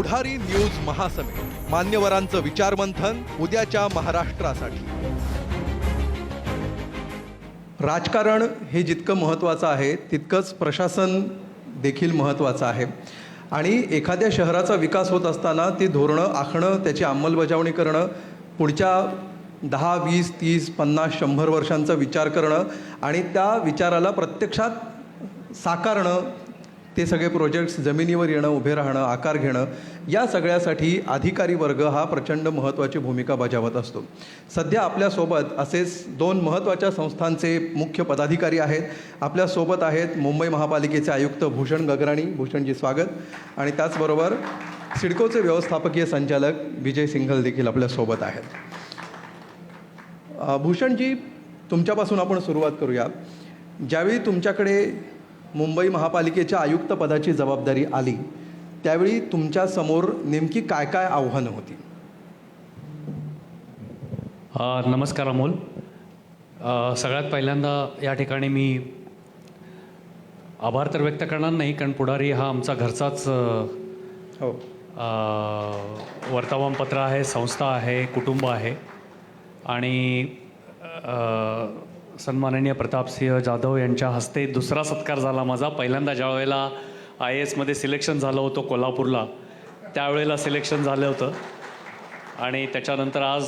पुढारी news महासमेट मान्यवरांचं विचारमंथन उद्याच्या महाराष्ट्रासाठी. राजकारण हे जितकं महत्त्वाचं आहे तितकंच प्रशासन देखील महत्त्वाचं आहे. आणि एखाद्या शहराचा विकास होत असताना ती धोरणं आखणं त्याची अंमलबजावणी करणं पुढच्या दहा वीस तीस पन्नास शंभर वर्षांचा विचार करणं आणि त्या विचाराला प्रत्यक्षात साकारणं ते सगळे प्रोजेक्ट्स जमिनीवर येणं उभे राहणं आकार घेणं या सगळ्यासाठी अधिकारी वर्ग हा प्रचंड महत्त्वाची भूमिका बजावत असतो. सध्या आपल्यासोबत असेच दोन महत्त्वाच्या संस्थांचे मुख्य पदाधिकारी आहेत. आपल्यासोबत आहेत मुंबई महापालिकेचे आयुक्त भूषण गगराणी. भूषणजी स्वागत. आणि त्याचबरोबर सिडकोचे व्यवस्थापकीय संचालक विजय सिंघल देखील आपल्यासोबत आहेत. भूषणजी तुमच्यापासून आपण सुरुवात करूया. ज्यावेळी तुमच्याकडे मुंबई महापालिकेच्या आयुक्त पदाची जबाबदारी आली. त्यावेळी तुमच्यासमोर नेमकी काय काय आव्हानं होती? नमस्कार अमोल. सगळ्यात पहिल्यांदा या ठिकाणी मी आभार तर व्यक्त करणार नाही कारण पुढारी हा आमचा घरचाच हो. वर्तमानपत्र आहे संस्था आहे कुटुंब आहे. आणि सन्माननीय प्रतापसिंह जाधव यांच्या हस्ते दुसरा सत्कार झाला माझा. पहिल्यांदा ज्या वेळेला आय एसमध्ये सिलेक्शन झालं होतं कोल्हापूरला त्यावेळेला सिलेक्शन झालं होतं. आणि त्याच्यानंतर आज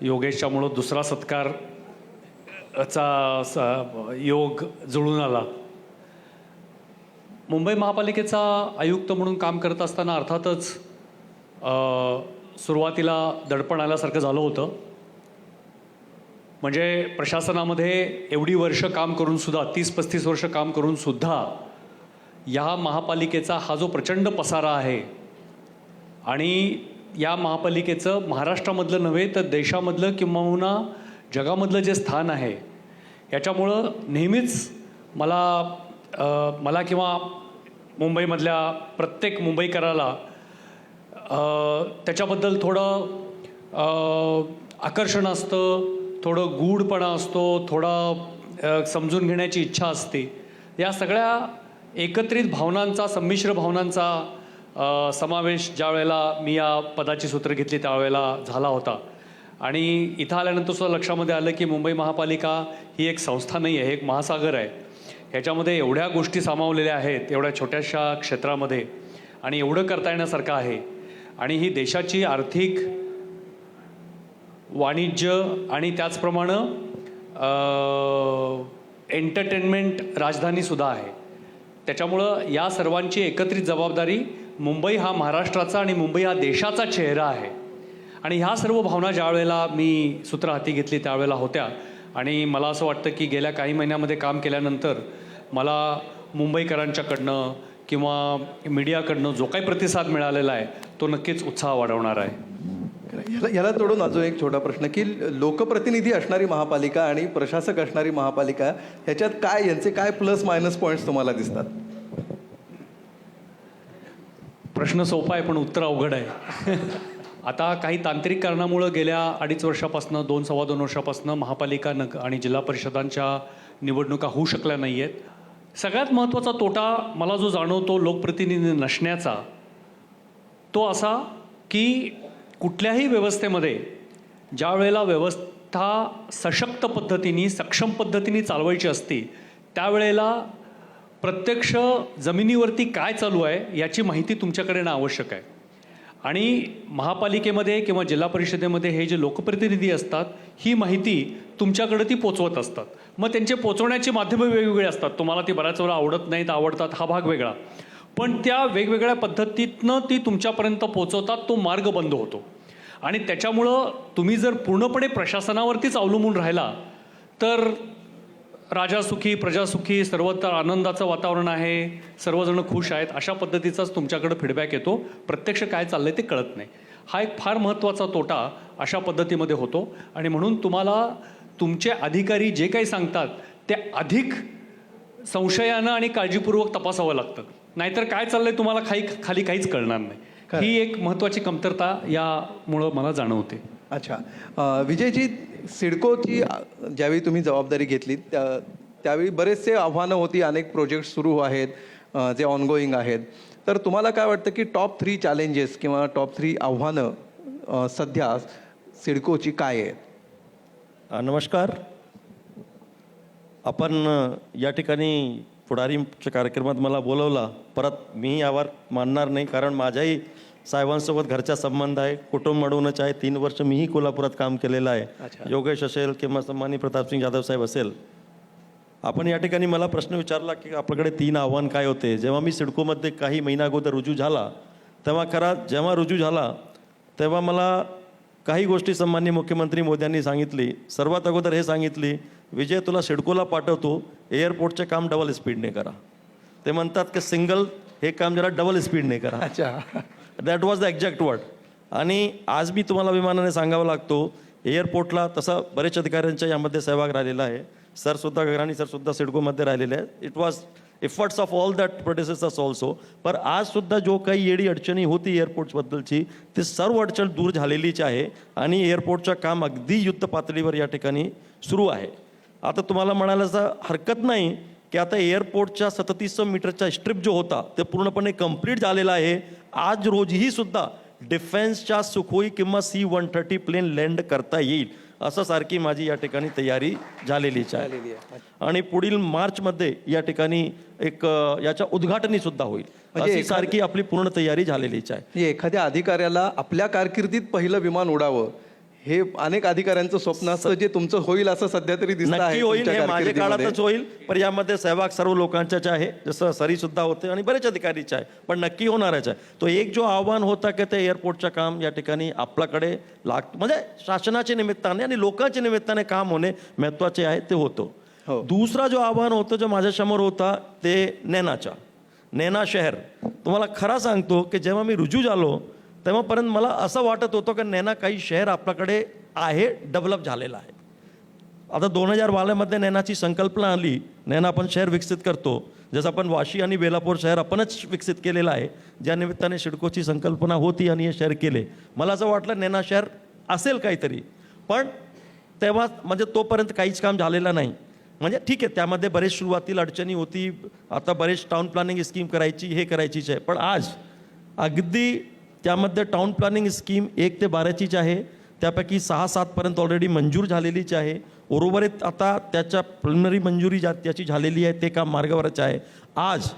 योगेशच्यामुळं दुसरा सत्कार चा स- योग जुळून आला. मुंबई महापालिकेचा आयुक्त म्हणून काम करत असताना अर्थातच सुरुवातीला दडपण आल्यासारखं झालं होतं. म्हणजे प्रशासनामध्ये एवढी वर्ष काम करून सुद्धा तीस पस्तीस वर्ष काम करून सुद्धा या महापालिकेचा हा जो प्रचंड पसारा आहे आणि या महापालिकेचं महाराष्ट्रामधलं नव्हे तर देशामधलं किंवा जगामधलं जे स्थान आहे याच्यामुळं नेहमीच मला मला किंवा मुंबईमधल्या प्रत्येक मुंबईकराला त्याच्याबद्दल थोडं आकर्षण असतं थोडं गूढपणा असतो थोडा समजून घेण्याची इच्छा असते. या सगळ्या एकत्रित भावनांचा संमिश्र भावनांचा समावेश ज्या वेळेला मी या पदाची सूत्र घेतली त्यावेळेला झाला होता. आणि इथं आल्यानंतर सुद्धा लक्षामध्ये आलं की मुंबई महापालिका ही एक संस्था नाही आहे एक महासागर आहे. ह्याच्यामध्ये एवढ्या गोष्टी सामावलेल्या आहेत एवढ्या छोट्याशा क्षेत्रामध्ये आणि एवढं करता येण्यासारखं आहे. आणि ही देशाची आर्थिक वाणिज्य आणि त्याचप्रमाणे एंटरटेनमेंट राजधानीसुद्धा आहे. त्याच्यामुळं या सर्वांची एकत्रित जबाबदारी मुंबई हा महाराष्ट्राचा आणि मुंबई हा देशाचा चेहरा आहे. आणि ह्या सर्व भावना ज्यावेळेला मी सूत्र हाती घेतली त्यावेळेला होत्या. आणि मला असं वाटतं की गेल्या काही महिन्यामध्ये काम केल्यानंतर मला मुंबईकरांच्याकडनं किंवा मीडियाकडनं जो काही प्रतिसाद मिळालेला आहे तो नक्कीच उत्साह वाढवणार आहे. याला याला तोडून अजून एक छोटा प्रश्न की लोकप्रतिनिधी असणारी महापालिका आणि प्रशासक असणारी महापालिका ह्याच्यात काय यांचे काय प्लस मायनस पॉईंट्स तुम्हाला दिसतात? प्रश्न सोपा आहे पण उत्तर अवघड आहे. आता काही तांत्रिक कारणामुळं गेल्या अडीच वर्षापासून दोन सव्वा दोन वर्षापासून महापालिका नग आणि जिल्हा परिषदांच्या निवडणुका होऊ शकल्या नाही आहेत सगळ्यात महत्त्वाचा तोटा मला जो जाणवतो लोकप्रतिनिधी नसण्याचा तो असा की कुठल्याही व्यवस्थेमध्ये ज्या वेळेला व्यवस्था सशक्त पद्धतीने सक्षम पद्धतीने चालवायची असते त्यावेळेला प्रत्यक्ष जमिनीवरती काय चालू आहे याची माहिती तुमच्याकडे येणं आवश्यक आहे. आणि महापालिकेमध्ये किंवा जिल्हा परिषदेमध्ये हे जे लोकप्रतिनिधी असतात ही माहिती तुमच्याकडे ती पोचवत असतात. मग त्यांचे पोचवण्याची माध्यमं वेगवेगळी असतात. तुम्हाला ती बऱ्याच वेळा आवडत नाहीत आवडतात हा भाग वेगळा. पण त्या वेगवेगळ्या पद्धतीतनं ती तुमच्यापर्यंत पोचवतात तो मार्ग बंद होतो. आणि त्याच्यामुळं तुम्ही जर पूर्णपणे प्रशासनावरतीच अवलंबून राहिला तर राजासुखी प्रजासुखी सर्वत्र आनंदाचं वातावरण आहे सर्वजण खुश आहेत अशा पद्धतीचाच तुमच्याकडे फीडबॅक येतो. प्रत्यक्ष काय चाललंय ते कळत नाही. हा एक फार महत्त्वाचा तोटा अशा पद्धतीमध्ये होतो. आणि म्हणून तुम्हाला तुमचे अधिकारी जे काही सांगतात ते अधिक संशयानं आणि काळजीपूर्वक तपासावं लागतं. नाहीतर काय चाललंय तुम्हाला खाई खाली काहीच कळणार नाही. ही एक महत्त्वाची कमतरता यामुळं मला जाणवते. अच्छा. विजयजी सिडकोची ज्यावेळी तुम्ही जबाबदारी घेतली त्या त्यावेळी बरेचसे आव्हानं होती अनेक प्रोजेक्ट सुरू आहेत जे ऑनगोईंग आहेत. तर तुम्हाला काय वाटतं की टॉप थ्री चॅलेंजेस किंवा टॉप थ्री आव्हानं सध्या सिडकोची काय आहेत? नमस्कार. आपण या ठिकाणी पुढारीच्या कार्यक्रमात मला बोलवला परत मी यावर मानणार नाही कारण माझ्याही साहेबांसोबत घरचा संबंध आहे कुटुंब म्हणूनच आहे तीन वर्ष मीही कोल्हापुरात काम केलेलं आहे. योगेश असेल किंवा सन्मानी प्रतापसिंग जाधव साहेब असेल आपण या ठिकाणी मला प्रश्न विचारला की आपल्याकडे तीन आव्हान काय होते? जेव्हा मी सिडकोमध्ये काही महिना अगोदर रुजू झाला तेव्हा खरा जेव्हा रुजू झाला तेव्हा मला काही गोष्टी सन्माननीय मुख्यमंत्री मोदयांनी सांगितली सर्वात अगोदर हे सांगितली विजय तुला सिडकोला पाठवतो एअरपोर्टचे काम डबल स्पीडने करा. ते म्हणतात की सिंगल हे काम जरा डबल स्पीडने करा. अच्छा. That was the exact word आणि आज मी तुम्हाला विमानाने सांगावं लागतो एअरपोर्टला तसा बरेच अधिकाऱ्यांच्या यामध्ये सहभाग राहिलेला आहे. सर सुद्धा गगराणी सर सुद्धा सिडकोमध्ये राहिलेले आहेत. It was efforts of all that producers also पर आज सुद्धा जो काही येडी अडचणी होती एअरपोर्ट्सबद्दलची ते सर्व अडचण दूर झालेलीच आहे. आणि एअरपोर्टचं काम अगदी युद्ध पातळीवर या ठिकाणी सुरू आहे. आता तुम्हाला म्हणायला हरकत नाही की आता एअरपोर्टच्या सदतीस मीटरचा स्ट्रिप जो होता ते पूर्णपणे कंप्लीट झालेला आहे. आज रोजही सुद्धा डिफेन्सच्या सुखोई किंवा C one thirty plane land करता येईल असं सारखी माझी या ठिकाणी तयारी झालेलीच आहे. आणि पुढील मार्चमध्ये या ठिकाणी एक याच्या उद्घाटनी सुद्धा होईल. म्हणजे अशी सारखी आपली पूर्ण तयारी झालेलीच आहे. म्हणजे एखाद्या अधिकाऱ्याला आपल्या कारकिर्दीत पहिलं विमान उडावं हे अनेक अधिकाऱ्यांचं स्वप्न असतं जे तुमचं होईल असं सध्या तरी दिसतं नक्की आहे होईल तुमच्या हे माझ्या कारकिर्दीमध्ये. काळातच होईल पण यामध्ये सहभाग सर्व लोकांचाच आहे. जसं सरी सुद्धा होते आणि बरेच अधिकारीचे आहे पण नक्की होणारच आहे. तो एक जो आव्हान होता की ते एअरपोर्टचं काम या ठिकाणी आपल्याकडे लाग म्हणजे शासनाच्या निमित्ताने आणि लोकांच्या निमित्ताने काम होणे महत्त्वाचे आहे ते होतं. हो. दुसरा जो आव्हान होतं जो माझ्यासमोर होता ते नैनाचा. नैना शहर. तुम्हाला खरा सांगतो की जेव्हा मी रुजू झालो तेव्हापर्यंत मला असं वाटत होतं की नैना काही शहर आपल्याकडे आहे डेव्हलप झालेलं आहे. आता दोन हजार बारामध्ये नैनाची संकल्पना आली नैना आपण शहर विकसित करतो. जसं आपण वाशी आणि बेलापूर शहर आपणच विकसित केलेलं आहे ज्या निमित्ताने सिडकोची संकल्पना होती आणि हे शहर केले. मला असं वाटलं नैना शहर असेल काहीतरी. पण तेव्हा म्हणजे तोपर्यंत काहीच काम झालेलं नाही. म्हणजे ठीक आहे त्यामध्ये बरेच सुरुवातीला अडचणी होती. आता बरेच टाउन प्लॅनिंग स्कीम करायची हे करायचीच आहे. पण आज अगदी त्यामध्ये टाउन प्लॅनिंग स्कीम एक ते बाराचीच आहे. त्यापैकी सहा सातपर्यंत ऑलरेडी मंजूर झालेलीच आहे. उर्वरित आता त्याच्या प्रिलिमिनरी मंजुरी ज्या त्याची झालेली आहे ते काम मार्गावरच आहे. आज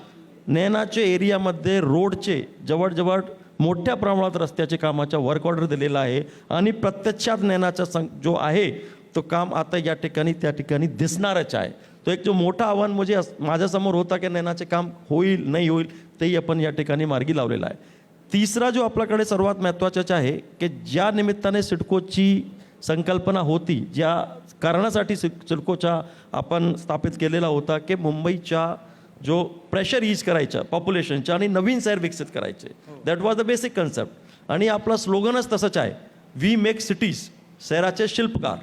नैनाचे एरियामध्ये रोडचे जवळजवळ मोठ्या प्रमाणात रस्त्याचे कामाच्या वर्क ऑर्डर दिलेला आहे. आणि प्रत्यक्षात नैनाचा सं जो आहे तो काम आता या ठिकाणी त्या ठिकाणी दिसणारच आहे. तो एक जो मोठा आव्हान म्हणजे माझ्यासमोर होता की नैनाचे काम होईल नाही होईल तेही आपण या ठिकाणी मार्गी लावलेलं आहे. तिसरा जो आपल्याकडे सर्वात महत्त्वाचाच आहे की ज्या निमित्ताने सिडकोची संकल्पना होती ज्या कारणासाठी सिड सिडकोच्या आपण स्थापित केलेला होता की मुंबईच्या जो प्रेशर ईज करायचा पॉप्युलेशनच्या आणि नवीन शहर विकसित करायचे. That was the basic concept आणि आपला स्लोगनच तसंच आहे वी मेक सिटीज शहराचे शिल्पकार.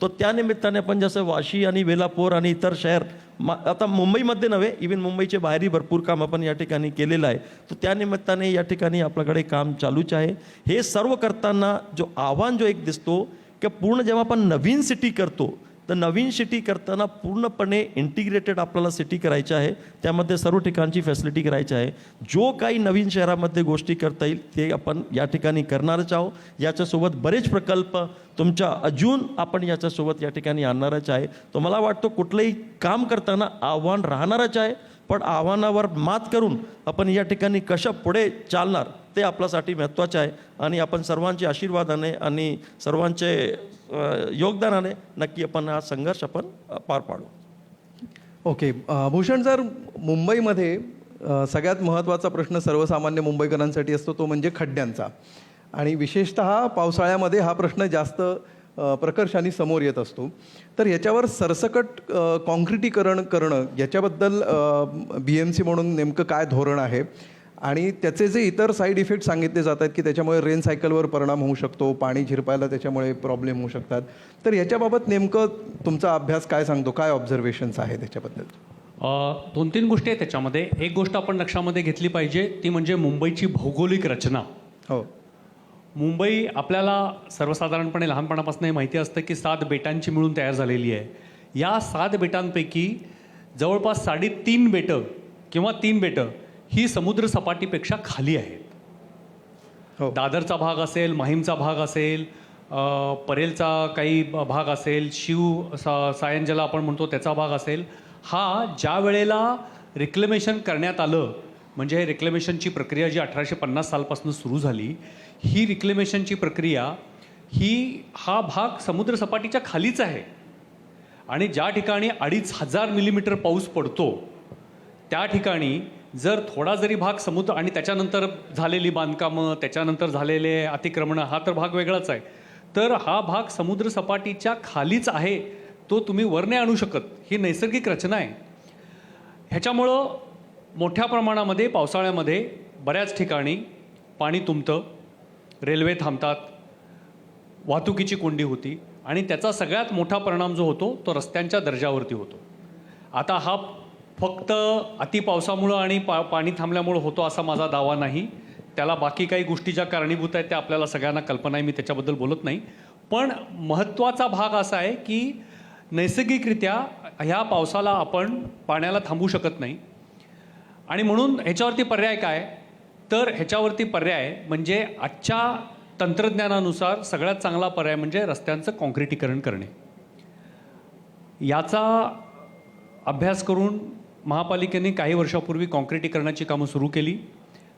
तो त्या निमित्ताने आपण जसं वाशी आणि वेलापूर आणि इतर शहर म आता मुंबईमध्ये नव्हे इवन मुंबईचे बाहेरही भरपूर काम आपण या ठिकाणी केलेलं आहे. तर त्या निमित्ताने या ठिकाणी आपल्याकडे काम चालूच आहे. हे सर्व करताना जो आव्हान जो एक दिसतो की पूर्ण जेव्हा आपण नवीन सिटी करतो तर नवीन सिटी करताना पूर्णपणे इंटिग्रेटेड आपल्याला सिटी करायची आहे. त्यामध्ये सर्व ठिकाणची फॅसिलिटी करायची आहे. जो काही नवीन शहरामध्ये गोष्टी करता येईल ते आपण या ठिकाणी करणारच आहोत. याच्यासोबत बरेच प्रकल्प तुमच्या अजून आपण याच्यासोबत या ठिकाणी आणणारच आहे. तर मला वाटतं कुठलंही काम करताना आव्हान राहणारच आहे. पण आव्हानावर मात करून आपण या ठिकाणी कशा पुढे चालणार ते आपल्यासाठी महत्त्वाचे आहे. आणि आपण सर्वांच्या आशीर्वादाने आणि सर्वांचे योगदानाने नक्की आपण हा संघर्ष आपण पार पाडू. ओके. अ, भूषण सर मुंबईमध्ये सगळ्यात महत्त्वाचा प्रश्न सर्वसामान्य मुंबईकरांसाठी असतो तो म्हणजे खड्ड्यांचा. आणि विशेषत पावसाळ्यामध्ये हा प्रश्न जास्त प्रकर्षाने समोर येत असतो. तर याच्यावर सरसकट काँक्रिटीकरण करणं याच्याबद्दल बी एम सी म्हणून नेमकं काय धोरण आहे? आणि त्याचे जे इतर साईड इफेक्ट सांगितले जातात की त्याच्यामुळे रेन सायकलवर परिणाम होऊ शकतो पाणी झिरपायला त्याच्यामुळे प्रॉब्लेम होऊ शकतात. तर याच्याबाबत नेमकं तुमचा अभ्यास काय सांगतो? काय ऑब्झर्वेशन्स आहे त्याच्याबद्दल? दोन तीन गोष्टी आहेत त्याच्यामध्ये. एक गोष्ट आपण लक्षामध्ये घेतली पाहिजे ती म्हणजे मुंबईची भौगोलिक रचना. हो. मुंबई आपल्याला सर्वसाधारणपणे लहानपणापासून हे माहिती असतं की सात बेटांची मिळून तयार झालेली आहे. या सात बेटांपैकी जवळपास साडेतीन बेटं किंवा तीन बेटं ही समुद्र सपाटीपेक्षा खाली आहेत. हो. दादरचा भाग असेल माहीमचा भाग असेल परेलचा काही भाग असेल शिव सा सायन ज्याला आपण म्हणतो त्याचा भाग असेल हा ज्या वेळेला रिक्लेमेशन करण्यात आलं म्हणजे रिक्लेमेशनची प्रक्रिया जी अठराशे पन्नास सालपासून सुरू झाली ही रिक्लेमेशनची प्रक्रिया ही हा भाग समुद्र सपाटीच्या खालीच आहे. आणि ज्या ठिकाणी अडीच हजार मिलीमीटर पाऊस पडतो त्या ठिकाणी जर थोडा जरी भाग समुद्र आणि त्याच्यानंतर झालेली बांधकामं त्याच्यानंतर झालेले अतिक्रमणं हा तर भाग वेगळाच आहे. तर हा भाग समुद्र सपाटीच्या खालीच आहे तो तुम्ही वर नाही आणू शकत. ही नैसर्गिक रचना आहे. ह्याच्यामुळं मोठ्या प्रमाणामध्ये पावसाळ्यामध्ये बऱ्याच ठिकाणी पाणी तुंबतं रेल्वे थांबतात वाहतुकीची कोंडी होती आणि त्याचा सगळ्यात मोठा परिणाम जो होतो तो रस्त्यांच्या दर्जावरती होतो. आता हा फक्त अतिपावसामुळं आणि पा पाणी थांबल्यामुळं होतो असा माझा दावा नाही. त्याला बाकी काही गोष्टी ज्या कारणीभूत आहेत त्या आपल्याला सगळ्यांना कल्पना आहे मी त्याच्याबद्दल बोलत नाही. पण महत्त्वाचा भाग असा आहे की नैसर्गिकरित्या ह्या पावसाला आपण पाण्याला थांबू शकत नाही. आणि म्हणून ह्याच्यावरती पर्याय काय? तर ह्याच्यावरती पर्याय म्हणजे आजच्या तंत्रज्ञानानुसार सगळ्यात चांगला पर्याय म्हणजे रस्त्यांचं काँक्रिटीकरण करणे. याचा अभ्यास करून महापालिकेने काही वर्षापूर्वी काँक्रिटीकरणाची कामं सुरू केली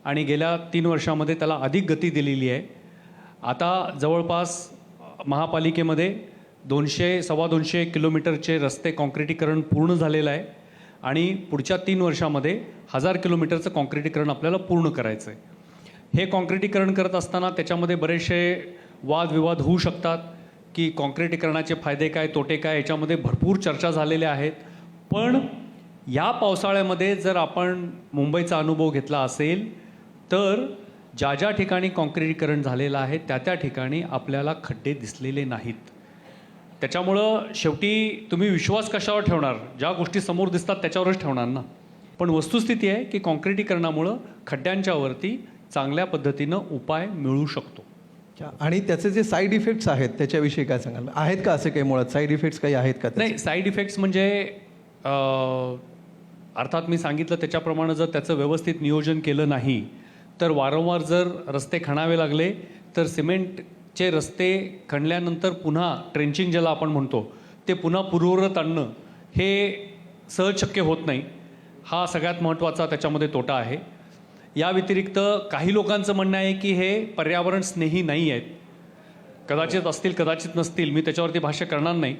आणि गेल्या तीन वर्षामध्ये त्याला अधिक गती दिलेली आहे. आता जवळपास महापालिकेमध्ये दोनशे सव्वा दोनशे किलोमीटरचे रस्ते काँक्रिटीकरण पूर्ण झालेलं आहे आणि पुढच्या तीन वर्षामध्ये हजार किलोमीटरचं काँक्रिटीकरण आपल्याला पूर्ण करायचं आहे. हे काँक्रिटीकरण करत असताना त्याच्यामध्ये बरेचसे वादविवाद होऊ शकतात की काँक्रिटीकरणाचे फायदे काय तोटे काय याच्यामध्ये भरपूर चर्चा झालेल्या आहेत. पण या पावसाळ्यामध्ये जर आपण मुंबईचा अनुभव घेतला असेल तर ज्या ज्या ठिकाणी काँक्रिटीकरण झालेलं आहे त्या त्या ठिकाणी आपल्याला खड्डे दिसलेले नाहीत. त्याच्यामुळं शेवटी तुम्ही विश्वास कशावर ठेवणार? ज्या गोष्टी समोर दिसतात त्याच्यावरच ठेवणार ना? पण वस्तुस्थिती आहे की काँक्रिटीकरणामुळं खड्ड्यांच्या वरती चांगल्या पद्धतीनं उपाय मिळू शकतो. आणि त्याचे जे साईड इफेक्ट्स आहेत त्याच्याविषयी काय सांगाल? आहेत का असे काही मुळात? साईड इफेक्ट्स काही आहेत का? नाही साईड इफेक्ट्स म्हणजे अर्थात मी सांगितलं त्याच्याप्रमाणे जर त्याचं व्यवस्थित नियोजन केलं नाही तर वारंवार जर रस्ते खणावे लागले तर सिमेंटचे रस्ते खणल्यानंतर पुन्हा ट्रेंचिंग ज्याला आपण म्हणतो ते पुन्हा पूर्वरत आणणं हे सहज शक्य होत नाही. हा सगळ्यात महत्त्वाचा त्याच्यामध्ये तोटा आहे. या व्यतिरिक्त काही लोकांचं म्हणणं आहे की हे पर्यावरण स्नेही नाही आहेत. कदाचित असतील कदाचित नसतील मी त्याच्यावरती भाष्य करणार नाही.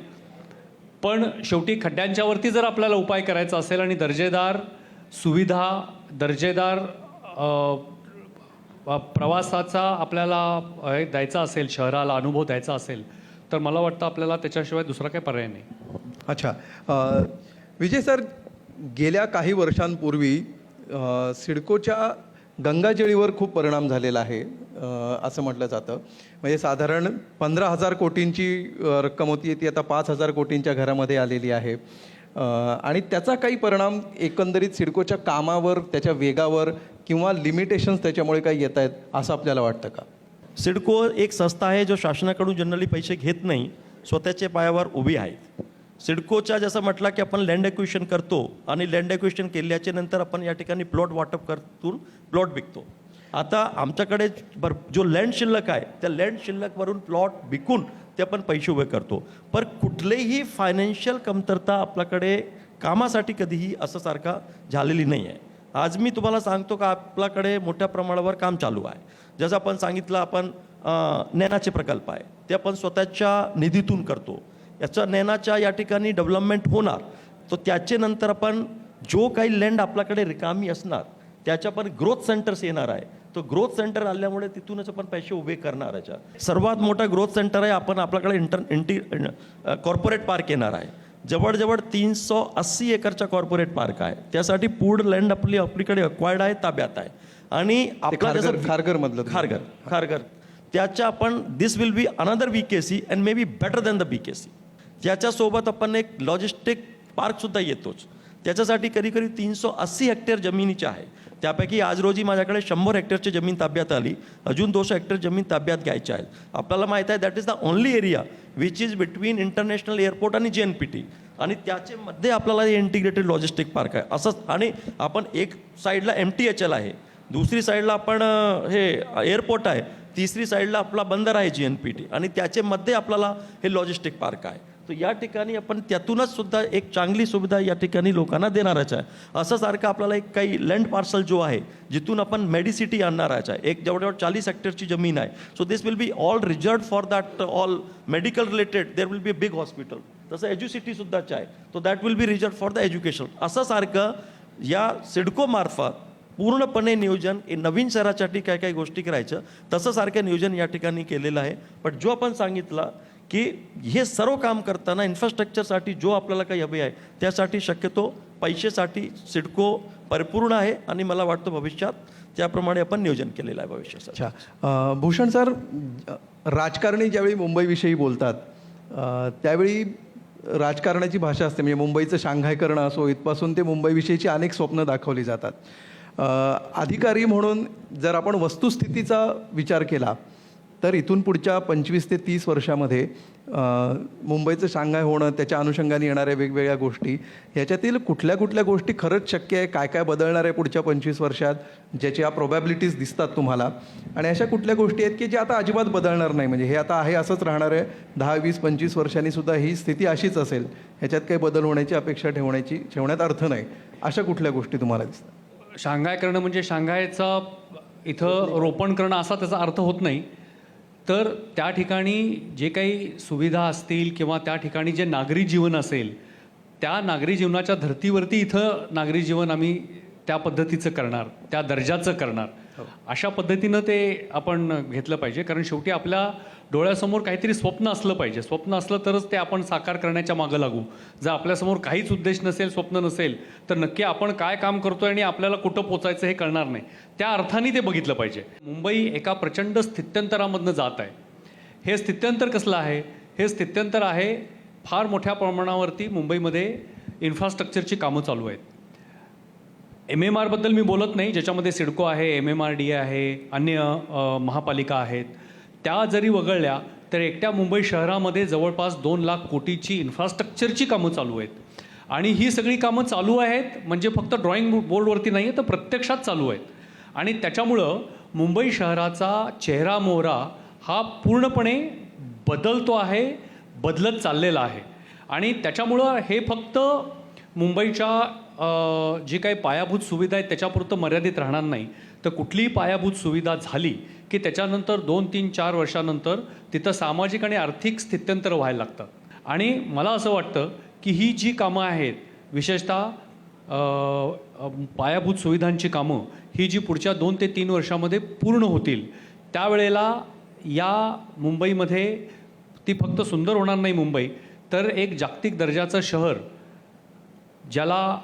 पण शेवटी खड्ड्यांच्यावरती जर आपल्याला उपाय करायचा असेल आणि दर्जेदार सुविधा दर्जेदार प्रवासाचा आपल्याला हे द्यायचा असेल शहराला अनुभव द्यायचा असेल तर मला वाटतं आपल्याला त्याच्याशिवाय दुसरा काही पर्याय नाही. अच्छा. विजय सर गेल्या काही वर्षांपूर्वी सिडकोच्या गंगाजळीवर खूप परिणाम झालेला आहे. असं म्हटलं जातं. म्हणजे साधारण पंधरा हजार कोटींची रक्कम होती ती आता पाच हजार कोटींच्या घरामध्ये आलेली आहे. आणि त्याचा काही परिणाम एकंदरीत सिडकोच्या कामावर त्याच्या वेगावर किंवा लिमिटेशन्स त्याच्यामुळे काही येत आहेत असं आपल्याला वाटतं का? सिडको एक संस्था आहे जो शासनाकडून जनरली पैसे घेत नाही स्वतःच्या पायावर उभी आहे सिडकोच्या जसं म्हटलं की आपण लँड एक्विशन करतो आणि लँड एक्विशन केल्याच्यानंतर आपण या ठिकाणी प्लॉट वाटप करतून प्लॉट विकतो. आता आमच्याकडे भर जो लँड शिल्लक आहे त्या लँड शिल्लकवरून प्लॉट विकून ते आपण पैसे उभे करतो. पण कुठलेही फायनान्शियल कमतरता आपल्याकडे कामासाठी कधीही असं सारखा झालेली नाही आहे आज मी तुम्हाला सांगतो का आपल्याकडे मोठ्या प्रमाणावर काम चालू आहे. जसं आपण सांगितलं आपण नैनाचे प्रकल्प आहे. ते आपण स्वतःच्या निधीतून करतो. याचा नैनाच्या या ठिकाणी डेव्हलपमेंट होणार. तर त्याचे नंतर आपण जो काही लँड आपल्याकडे रिकामी असणार त्याच्या पण ग्रोथ सेंटर्स येणार आहे. तो ग्रोथ सेंटर आल्यामुळे तिथूनच आपण पैसे उभे करणार याच्या सर्वात मोठा ग्रोथ सेंटर आहे आपण आपल्याकडे इंटर इंटी कॉर्पोरेट पार्क येणार आहे. जवळजवळ तीनशे अस्सी एकरचा कॉर्पोरेट पार्क आहे. त्यासाठी पूर्ण लँड आपली आपलीकडे अक्वायर्ड आहे ताब्यात आहे. आणि आपला खारघर- जसं खारघरमधलं खारघर खारघर त्याच्या आपण this will be another B K C and may be better than the B K C त्याच्यासोबत आपण एक लॉजिस्टिक पार्कसुद्धा येतोच. त्याच्यासाठी कधी कधी तीनशे अस्सी हेक्टर जमिनीचे आहे. त्यापैकी आज रोजी माझ्याकडे शंभर हेक्टरची जमीन ताब्यात आली. अजून दोनशे हेक्टर जमीन ताब्यात घ्यायची आहेत आपल्याला माहीत आहे that is the only area which is between international airport आणि जे एन पी टी आणि त्याचे मध्ये आपल्याला इंटिग्रेटेड लॉजिस्टिक पार्क आहे. असंच आणि आपण एक साईडला एम टी एच एल आहे. दुसरी साईडला आपण हे एअरपोर्ट आहे. तिसरी साईडला आपला बंदर आहे जी एन पी टी आणि त्याचे मध्ये आपल्याला हे लॉजिस्टिक पार्क आहे. तर या ठिकाणी आपण त्यातूनच सुद्धा एक चांगली सुविधा या ठिकाणी लोकांना देणारच आहे. असं सारखं आपल्याला एक काही लँड पार्सल जो आहे जिथून आपण मेडिसिटी आणणारच आहे. एक जवळजवळ चाळीस हेक्टरची जमीन आहे. So this will be all reserve for that all medical related there will be big hospital तसं एज्युसिटीसुद्धाच आहे. तो that will be reserve for the education असं सारखं या सिडकोमार्फत पूर्णपणे नियोजन हे नवीन शहरासाठी काय काय गोष्टी करायचं तसं सारखं नियोजन या ठिकाणी केलेलं आहे. पण जो आपण सांगितला की हे सर्व काम करताना इन्फ्रास्ट्रक्चरसाठी जो आपल्याला काही हवे आहे त्यासाठी शक्यतो पैशासाठी सिडको परिपूर्ण आहे आणि मला वाटतं भविष्यात त्याप्रमाणे आपण नियोजन केलेलं आहे भविष्यासाठी अच्छा. भूषण सर राजकारणी ज्यावेळी मुंबईविषयी बोलतात त्यावेळी राजकारणाची भाषा असते म्हणजे मुंबईचं शांघायकरण असो इथपासून ते मुंबईविषयीची अनेक स्वप्न दाखवली जातात. अधिकारी म्हणून जर आपण वस्तुस्थितीचा विचार केला तर इथून पुढच्या पंचवीस ते तीस वर्षामध्ये मुंबईचं शांघाय होणं त्याच्या अनुषंगाने येणाऱ्या वेगवेगळ्या गोष्टी ह्याच्यातील कुठल्या कुठल्या गोष्टी खरंच शक्य आहे काय काय बदलणार आहे पुढच्या पंचवीस वर्षात ज्याच्या प्रोबॅबिलिटीज दिसतात तुम्हाला? आणि अशा कुठल्या गोष्टी आहेत की ज्या आता अजिबात बदलणार नाही? म्हणजे हे आता आहे असंच राहणार आहे दहा वीस पंचवीस वर्षांनी सुद्धा ही स्थिती अशीच असेल. ह्याच्यात काही बदल होण्याची अपेक्षा ठेवण्याची ठेवण्यात अर्थ नाही. अशा कुठल्या गोष्टी तुम्हाला दिसतात? शांघाय करणं म्हणजे शांघायचा इथं रोपण करणं असा त्याचा अर्थ होत नाही. तर त्या ठिकाणी जे काही सुविधा असतील किंवा त्या ठिकाणी जे नागरी जीवन असेल त्या नागरी जीवनाच्या धर्तीवरती इथं नागरी जीवन आम्ही त्या पद्धतीचं करणार त्या दर्जाचं करणार. हो. अशा पद्धतीनं ते आपण घेतलं पाहिजे. कारण शेवटी आपल्या डोळ्यासमोर काहीतरी स्वप्न असलं पाहिजे. स्वप्न असलं तरच ते आपण साकार करण्याच्या मागं लागू. जर आपल्यासमोर काहीच उद्देश नसेल स्वप्न नसेल तर नक्की आपण काय काम करतोय आणि आपल्याला कुठं पोचायचं हे कळणार नाही. त्या अर्थाने ते बघितलं पाहिजे. मुंबई एका प्रचंड स्थित्यंतरामधनं जात आहे. हे स्थित्यंतर कसलं आहे? हे स्थित्यंतर आहे फार मोठ्या प्रमाणावरती मुंबईमध्ये इन्फ्रास्ट्रक्चरची कामं चालू आहेत. एम एम आरबद्दल मी बोलत नाही ज्याच्यामध्ये सिडको आहे एम एम आर डी आहे अन्य महापालिका आहेत. त्या जरी वगळल्या तर एकट्या मुंबई शहरामध्ये जवळपास दोन लाख कोटीची इन्फ्रास्ट्रक्चरची कामं चालू आहेत. आणि ही सगळी कामं चालू आहेत म्हणजे फक्त ड्रॉइंग बोर्डवरती नाही आहे तर प्रत्यक्षात चालू आहेत. आणि त्याच्यामुळं मुंबई शहराचा चेहरा मोहरा हा पूर्णपणे बदलतो आहे बदलत चाललेला आहे. आणि त्याच्यामुळं हे फक्त मुंबईच्या जी काही पायाभूत सुविधा आहेत त्याच्यापुरतं मर्यादित राहणार नाही. तर कुठलीही पायाभूत सुविधा झाली की त्याच्यानंतर दोन तीन चार वर्षानंतर तिथं सामाजिक आणि आर्थिक स्थित्यंतर व्हायला लागतं. आणि मला असं वाटतं की ही जी कामं आहेत विशेषतः पायाभूत सुविधांची कामं ही जी पुढच्या दोन ते तीन वर्षामध्ये पूर्ण होतील त्यावेळेला या मुंबईमध्ये ती फक्त सुंदर होणार नाही मुंबई तर एक जागतिक दर्जाचं शहर ज्याला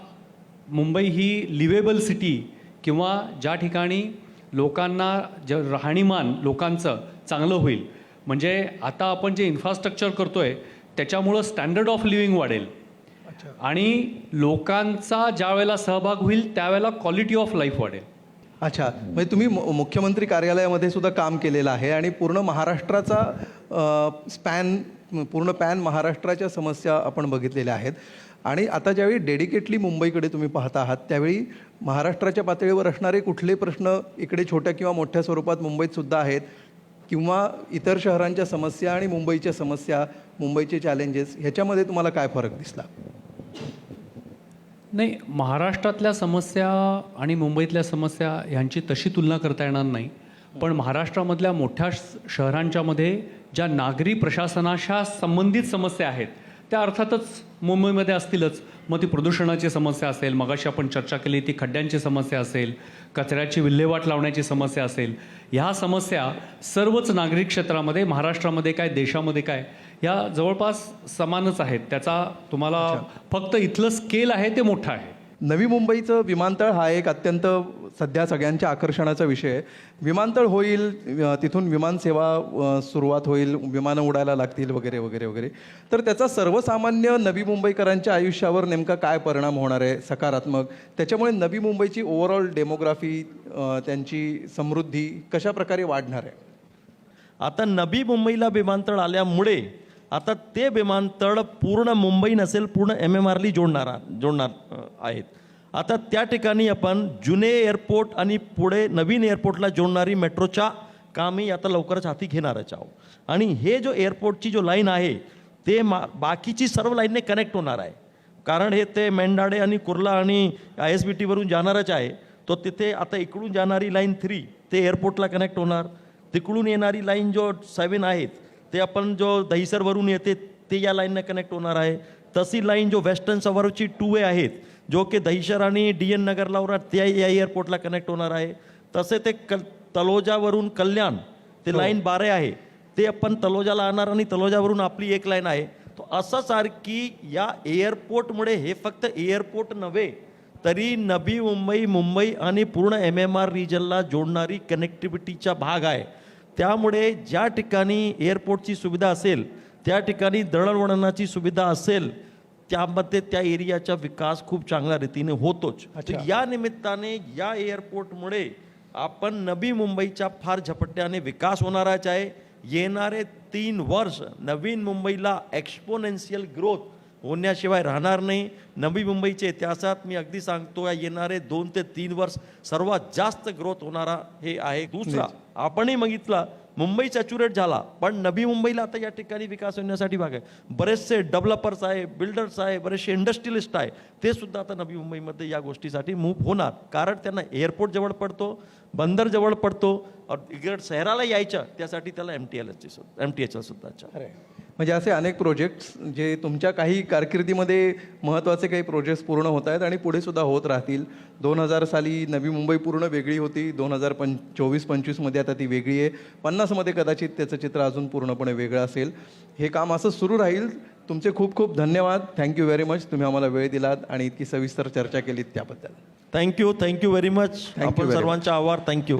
मुंबई ही लिवेबल सिटी किंवा ज्या ठिकाणी लोकांना ज राहणीमान लोकांचं चांगलं होईल. म्हणजे आता आपण जे इन्फ्रास्ट्रक्चर करतोय त्याच्यामुळं स्टँडर्ड ऑफ लिव्हिंग वाढेल. आणि लोकांचा ज्या वेळेला सहभाग होईल त्यावेळेला क्वालिटी ऑफ लाईफ वाढेल. अच्छा. म्हणजे तुम्ही मु- मुख्यमंत्री कार्यालयामध्ये सुद्धा काम केलेलं आहे आणि पूर्ण महाराष्ट्राचा स्पॅन पूर्ण पॅन महाराष्ट्राच्या समस्या आपण बघितलेल्या आहेत. आणि आता ज्यावेळी डेडिकेटली मुंबईकडे तुम्ही पाहता आहात त्यावेळी महाराष्ट्राच्या पातळीवर असणारे कुठले प्रश्न इकडे छोट्या किंवा मोठ्या स्वरूपात मुंबईत सुद्धा आहेत? किंवा इतर शहरांच्या समस्या आणि मुंबईच्या समस्या मुंबईचे चॅलेंजेस ह्याच्यामध्ये तुम्हाला काय फरक दिसला? नाही महाराष्ट्रातल्या समस्या आणि मुंबईतल्या समस्या ह्यांची तशी तुलना करता येणार नाही. पण महाराष्ट्रामधल्या मोठ्या शहरांच्यामध्ये ज्या नागरी प्रशासनाशा संबंधित समस्या आहेत त्या अर्थातच मुंबईमध्ये असतीलच. मग ती प्रदूषणाची समस्या असेल मगाशी आपण चर्चा केली ती खड्ड्यांची समस्या असेल कचऱ्याची विल्हेवाट लावण्याची समस्या असेल. ह्या समस्या सर्वच नागरिक क्षेत्रामध्ये महाराष्ट्रामध्ये काय देशामध्ये काय ह्या जवळपास समानच आहेत. त्याचा तुम्हाला फक्त इथलं स्केल आहे ते मोठं आहे. नवी मुंबईचं विमानतळ हा एक अत्यंत सध्या सगळ्यांच्या आकर्षणाचा विषय आहे. विमानतळ होईल तिथून विमानसेवा सुरुवात होईल विमानं उडायला लागतील वगैरे वगैरे वगैरे. तर त्याचा सर्वसामान्य नवी मुंबईकरांच्या आयुष्यावर नेमका काय परिणाम होणार आहे सकारात्मक? त्याच्यामुळे नवी मुंबईची ओव्हरऑल डेमोग्राफी त्यांची समृद्धी कशा प्रकारे वाढणार आहे? आता नवी मुंबईला विमानतळ आल्यामुळे आता ते विमानतळ पूर्ण मुंबई नसेल पूर्ण एम एम आरली जोडणारा जोडणार आहेत. आता त्या ठिकाणी आपण जुने एअरपोर्ट आणि पुढे नवीन एअरपोर्टला जोडणारी मेट्रोच्या कामही आता लवकरच हाती घेणारच आहोत. आणि हे जो एअरपोर्टची जो लाईन आहे ते मा बाकीची सर्व लाईनने कनेक्ट होणार आहे. कारण हे ते मेंढाडे आणि कुर्ला आणि आय एस बी टीवरून जाणारच आहे. तो तिथे आता इकडून जाणारी लाईन थ्री ते एअरपोर्टला कनेक्ट होणार. तिकडून येणारी लाईन जो सेवन आहेत ते आपण जो दहिसरवरून येते ते या लाईनने कनेक्ट होणार आहे. तशी लाईन जो वेस्टर्न सवारची टू वे आहेत जो की दहिसर आणि डी एन नगरला होणार त्या या एअरपोर्टला कनेक्ट होणार आहे. तसे ते कल तलोजावरून कल्याण ते लाईन बारे आहे. ते आपण तलोजाला आणणार आणि तलोजावरून आपली एक लाईन आहे. तो असं सारखी या एअरपोर्टमुळे हे फक्त एअरपोर्ट नव्हे तरी नवी मुंबई मुंबई आणि पूर्ण एम एम आर रिजनला जोडणारी कनेक्टिव्हिटीचा भाग आहे. त्यामुळे ज्या ठिकाणी एअरपोर्टची सुविधा असेल त्या ठिकाणी दळणवळणाची सुविधा असेल त्यामध्ये त्या एरियाचा विकास खूप चांगल्या रीतीने होतोच. या निमित्ताने या एअरपोर्टमुळे आपण नवी मुंबईचा फार झपट्याने विकास होणारच आहे. येणारे तीन वर्ष नवीन मुंबईला एक्सपोनेन्शियल ग्रोथ होण्याशिवाय राहणार नाही. नवी मुंबईच्या इतिहासात मी अगदी सांगतो या येणारे दोन ते तीन वर्ष सर्वात जास्त ग्रोथ होणारा हे आहे. दुसरा आपणही बघितला मुंबई सॅच्युरेट झाला पण नवी मुंबईला आता या ठिकाणी विकास होण्यासाठी भाग आहे. बरेचसे डेव्हलपर्स आहे बिल्डर्स आहे बरेचसे इंडस्ट्रियलिस्ट आहे ते सुद्धा आता नवी मुंबईमध्ये या गोष्टीसाठी मूव्ह होणार. कारण त्यांना एअरपोर्ट जवळ पडतो बंदर जवळ पडतो इकडे शहराला यायचं त्यासाठी त्याला एम टी एल सुद्धा एम टी एच सुद्धा म्हणजे असे अनेक प्रोजेक्ट्स जे तुमच्या काही कारकिर्दीमध्ये महत्त्वाचे काही प्रोजेक्ट्स पूर्ण होत आहेत आणि पुढे सुद्धा होत राहतील. दोन हजार साली नवी मुंबई पूर्ण वेगळी होती. दोन हजार पं चोवीस पंचवीसमध्ये आता ती वेगळी आहे. पन्नासमध्ये कदाचित त्याचं चित्र अजून पूर्णपणे वेगळं असेल. हे काम असं सुरू राहील. तुमचे खूप खूप धन्यवाद. थँक्यू व्हेरी मच तुम्ही आम्हाला वेळ दिलात आणि इतकी सविस्तर चर्चा केलीत त्याबद्दल. Thank you thank you very much आपण very सर्वांचा आभार. थँक्यू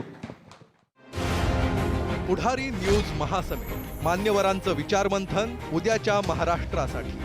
पुढारी न्यूज महासमेट मान्यवरांचं विचारमंथन उद्याच्या महाराष्ट्रासाठी